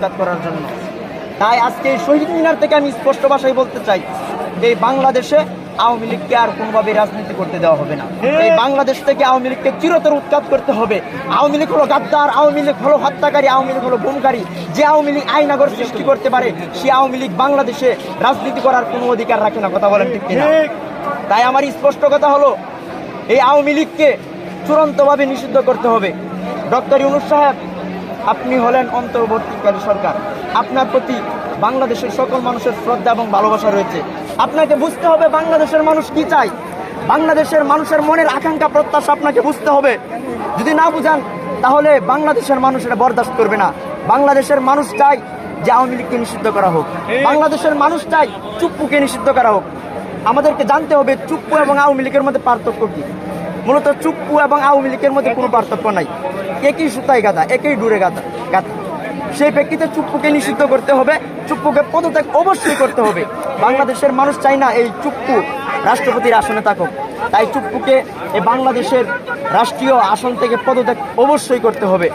উৎখাত করার জন্য। তাই আজকে এই শহীদ মিনার থেকে আমি স্পষ্ট ভাষায় বলতে চাই যে এই বাংলাদেশে আওয়ামী লীগকে আর কোনোভাবে রাজনীতি করতে দেওয়া হবে না। এই বাংলাদেশ থেকে আওয়ামী লীগকে চিরতর উৎখাত করতে হবে। আওয়ামী লীগ হলো গাদ্দার আওয়ামী লীগ হলো হত্যাকারী আওয়ামী লীগ হলো গুমকারী। যে আওয়ামী লীগ আইনাগর সৃষ্টি করতে পারে সে আওয়ামী লীগ বাংলাদেশে রাজনীতি করার কোনো অধিকার রাখে না কথা বলেন ঠিক কিনা? তাই আমার স্পষ্ট কথা হলো এই আওয়ামী লীগকে চূড়ান্তভাবে নিষিদ্ধ করতে হবে। ডক্টর ইউনুস সাহেব আপনি হলেন অন্তর্বর্তীকালী সরকার। আপনার প্রতি বাংলাদেশের সকল মানুষের শ্রদ্ধা এবং ভালোবাসা রয়েছে। আপনাকে বুঝতে হবে বাংলাদেশের মানুষ কি চায়। বাংলাদেশের মানুষের মনের আকাঙ্ক্ষা প্রত্যাশা আপনাকে বুঝতে হবে। যদি না বুঝান তাহলে বাংলাদেশের মানুষ এটা বরদাস্ত করবে না। বাংলাদেশের মানুষ চায় যে আওয়ামী লীগকে নিষিদ্ধ করা হোক। বাংলাদেশের মানুষ চায় চুপ্পুকে নিষিদ্ধ করা হোক। আমাদেরকে জানতে হবে চুপ্পু এবং আওয়ামী লীগের মধ্যে পার্থক্য কি। মূলত চুপ্পু এবং আওয়ামী লীগের মধ্যে কোনো পার্থক্য নাই। একই সুতায় গাদা একই ডুরে গাদা গাদা সেই প্রেক্ষিতে চুপ্পুকে নিষিদ্ধ করতে হবে। চুপ্পুকে পদত্যাগ অবশ্যই করতে হবে। বাংলাদেশের মানুষ চাই না এই চুপ্পু রাষ্ট্রপতির আসনে থাকুক। তাই চুপ্পুকে এই বাংলাদেশের রাষ্ট্রীয় আসন থেকে পদত্যাগ অবশ্যই করতে হবে।